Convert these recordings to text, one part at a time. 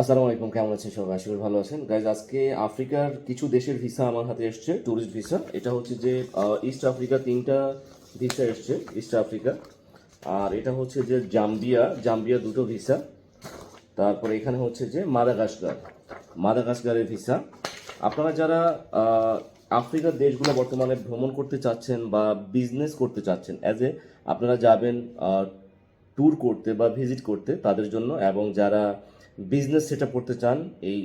আসসালামু আলাইকুম, কেমন আছেন সবাই? আশা করি ভালো আছেন। গাইজ আজকে আফ্রিকার কিছু দেশের ভিসা আমার হাতে এসছে ট্যুরিস্ট ভিসা এটা হচ্ছে যে ইস্ট আফ্রিকা তিনটা ভিসা এসছে ইস্ট আফ্রিকা আর এটা হচ্ছে যে জাম্বিয়া জাম্বিয়া দুটো ভিসা তারপরে এখানে হচ্ছে যে মাদাগাস্কার মাদাগাস্কারের ভিসা আপনারা যারা আফ্রিকার দেশগুলো বর্তমানে ভ্রমণ করতে চাচ্ছেন বা বিজনেস করতে চাচ্ছেন অ্যাজ এ আপনারা যাবেন ট্যুর করতে বা ভিজিট করতে, তাদের জন্য। এবং যারা বিজনেস সেট করতে চান এই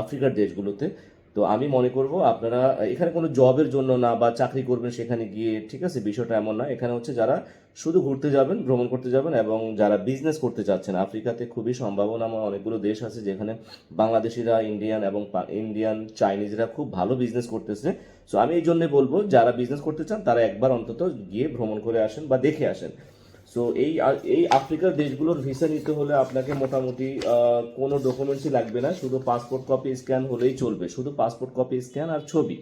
আফ্রিকার দেশগুলোতে, তো আমি মনে করব আপনারা, এখানে কোনো জবের জন্য না বা চাকরি করবেন সেখানে গিয়ে, ঠিক আছে, বিষয়টা এমন না। এখানে হচ্ছে যারা শুধু ঘুরতে যাবেন, ভ্রমণ করতে যাবেন এবং যারা বিজনেস করতে চাচ্ছেন, আফ্রিকাতে খুবই সম্ভাবনা আমার অনেকগুলো দেশ আছে যেখানে বাংলাদেশিরা ইন্ডিয়ান এবং ইন্ডিয়ান চাইনিজরা খুব ভালো বিজনেস করতেছে। সো আমি এই জন্য বলব, যারা বিজনেস করতে চান, তারা একবার অন্তত গিয়ে ভ্রমণ করে আসেন বা দেখে আসেন। সো এই এই আফ্রিকার দেশগুলোর ভিসা নিতে হলে আপনাকে মোটামুটি কোনো ডকুমেন্টসই লাগবে না। শুধু পাসপোর্ট কপি স্ক্যান হলেই চলবে। শুধু পাসপোর্ট কপি স্ক্যান আর ছবি।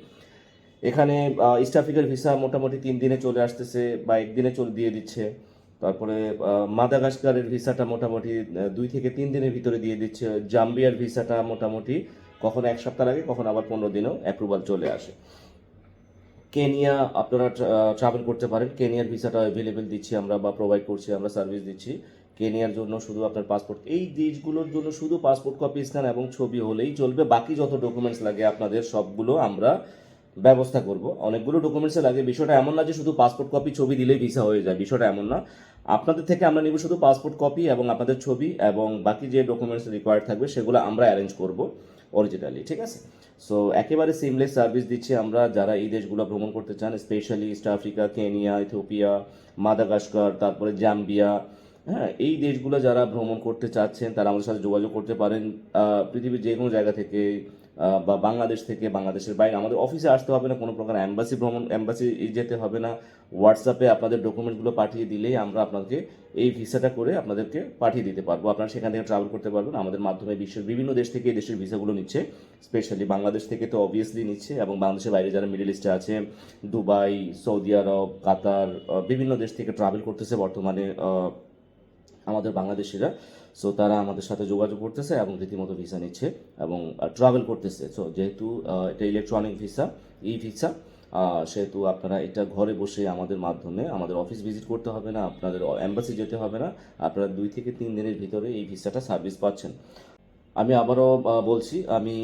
এখানে ইস্ট আফ্রিকার ভিসা মোটামুটি তিন দিনে চলে আসতেছে বা একদিনে চলে, দিয়ে দিচ্ছে। তারপরে মাদাগাস্কারের ভিসাটা মোটামুটি দুই থেকে তিন দিনের ভিতরে দিয়ে দিচ্ছে। জাম্বিয়ার ভিসাটা মোটামুটি কখনো এক সপ্তাহ আগে, কখনো আবার পনেরো দিনেও অ্যাপ্রুভাল চলে আসে। কেনিয়া আপনারা ট্রাভেল করতে পারেন। কেনিয়ার ভিসাটা অ্যাভেলেবেল দিচ্ছি আমরা বা প্রোভাইড করছি, আমরা সার্ভিস দিচ্ছি। কেনিয়ার জন্য শুধু আপনার পাসপোর্ট এই দেশগুলোর জন্য শুধু পাসপোর্ট কপি স্ক্যান এবং ছবি হলেই চলবে। বাকি যত ডকুমেন্টস লাগে আপনাদের সবগুলো আমরা ব্যবস্থা করব। অনেকগুলো ডকুমেন্টস লাগে। বিষয়টা এমন না যে শুধু পাসপোর্ট কপি ছবি দিলেই ভিসা হয়ে যায়। বিষয়টা এমন না। আপনাদের থেকে আমরা নিব শুধু পাসপোর্ট কপি এবং আপনাদের ছবি এবং বাকি যে ডকুমেন্টস রিকোয়ার্ড থাকবে সেগুলো আমরা অ্যারেঞ্জ করব। অরিজিনালি ঠিক আছে? সো একেবারে সিমলেস সার্ভিস দিচ্ছি আমরা যারা এই দেশগুলো ভ্রমণ করতে চান specially East Africa Kenya Ethiopia Madagascar তারপরে জাম্বিয়া হ্যাঁ এই দেশগুলো যারা ভ্রমণ করতে চাচ্ছেন, তারা আমাদের সাথে যোগাযোগ করতে পারেন পৃথিবীর যে কোনো জায়গা থেকে বা বাংলাদেশ থেকে, বাংলাদেশের বাইরে আমাদের অফিসে আসতে হবে না, কোনো প্রকার অ্যাম্বাসি ভ্রমণ অ্যাম্বাসি যেতে হবে না। হোয়াটসঅ্যাপে আপনাদের ডকুমেন্টগুলো পাঠিয়ে দিলেই আমরা আপনাকে এই ভিসাটা করে আপনাদেরকে পাঠিয়ে দিতে পারব। আপনারা সেখান থেকে ট্রাভেল করতে পারবেন। আমাদের মাধ্যমে বিশ্বের বিভিন্ন দেশ থেকে এই দেশের ভিসাগুলো নিচ্ছে। স্পেশালি বাংলাদেশ থেকে তো অবভিয়াসলি নিচ্ছে এবং বাংলাদেশের বাইরে যারা মিডল ইস্টে আছে, দুবাই, সৌদি আরব, কাতার বিভিন্ন দেশ থেকে ট্রাভেল করতেছে বর্তমানে আমাদের বাংলাদেশিরা। সো তারা আমাদের সাথে যোগাযোগ করতেছে এবং রীতিমতো ভিসা নিচ্ছে এবং ট্রাভেল করতেছে। সো যেহেতু এটা ইলেকট্রনিক ভিসা ই ভিসা সেহেতু আপনারা এটা ঘরে বসে আমাদের মাধ্যমে, আমাদের অফিস ভিজিট করতে হবে না, আপনাদের অ্যাম্বাসি যেতে হবে না, আপনারা দুই থেকে তিন দিনের ভিতরে এই ভিসাটা সার্ভিস পাচ্ছেন। আমি আবারও বলছি, আমি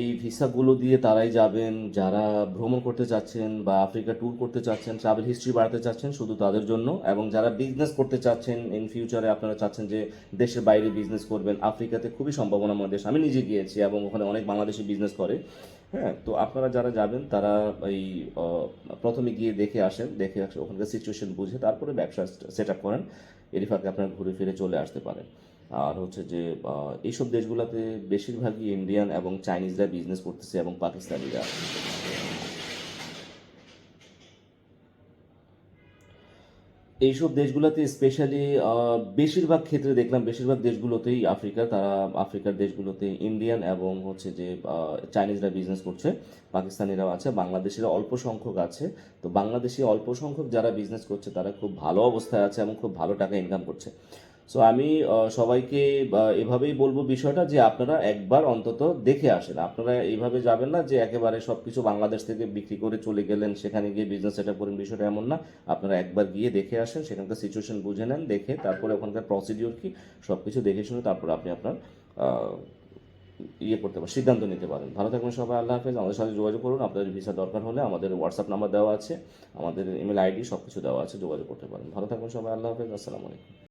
এই ভিসাগুলো দিয়ে তারাই যাবেন, যারা ভ্রমণ করতে চাচ্ছেন বা আফ্রিকা ট্যুর করতে চাচ্ছেন ট্রাভেল হিস্ট্রি বাড়াতে চাচ্ছেন শুধু তাদের জন্য, এবং যারা বিজনেস করতে চাচ্ছেন ইন ফিউচারে আপনারা চাচ্ছেন যে দেশের বাইরে বিজনেস করবেন, আফ্রিকাতে খুবই সম্ভাবনা সম্ভাবনাময় দেশ। আমি নিজে গিয়েছি এবং ওখানে অনেক বাংলাদেশি বিজনেস করে হ্যাঁ? তো আপনারা যারা যাবেন, তারা এই প্রথমে গিয়ে দেখে আসেন, দেখে ওখানকার সিচুয়েশন বুঝে, তারপরে ব্যবসা সেট আপ করেন, এরই ফাঁকে আপনারা ঘুরে ফিরে চলে আসতে পারেন। আর হচ্ছে যে এইসব দেশগুলোতে বেশিরভাগই ইন্ডিয়ান এবং চাইনিজরা বিজনেস করতেছে এবং পাকিস্তানিরা এইসব দেশগুলোতে স্পেশালি বেশিরভাগ ক্ষেত্রে দেখলাম বেশিরভাগ দেশগুলোতেই আফ্রিকা, তারা আফ্রিকার দেশগুলোতে ইন্ডিয়ান এবং হচ্ছে যে চাইনিজরা বিজনেস করছে পাকিস্তানিরাও আছে বাংলাদেশের অল্প সংখ্যক আছে। তো বাংলাদেশি অল্প সংখ্যক যারা বিজনেস করছে, তারা খুব ভালো অবস্থায় আছে এবং খুব ভালো টাকা ইনকাম করছে। সো আমি সবাইকে এভাবেই বলব বিষয়টা যে আপনারা একবার অন্তত দেখে আসেন। আপনারা এইভাবে যাবেন না যে একেবারে সব কিছু বাংলাদেশ থেকে বিক্রি করে চলে গেলেন, সেখানে গিয়ে বিজনেস সেট আপ করেন, বিষয়টা এমন না। আপনারা একবার গিয়ে দেখে আসেন, সেখানকার সিচুয়েশন বুঝে নেন, দেখে তারপরে ওখানকার প্রসিডিওর কি সব কিছু দেখে শুনে তারপর আপনি আপনার ইয়ে করতে পারেন, সিদ্ধান্ত নিতে পারেন। ভালো থাকবেন সবাই, আল্লাহ হাফেজ। আমাদের সাথে যোগাযোগ করুন, আপনাদের ভিসা দরকার হলে আমাদের হোয়াটসঅ্যাপ নাম্বার দেওয়া আছে, আমাদের ইমেল আইডি সব কিছু দেওয়া আছে, যোগাযোগ করতে পারেন। ভালো থাকবেন সবাই, আল্লাহ হাফেজ। আসসালামু আলাইকুম।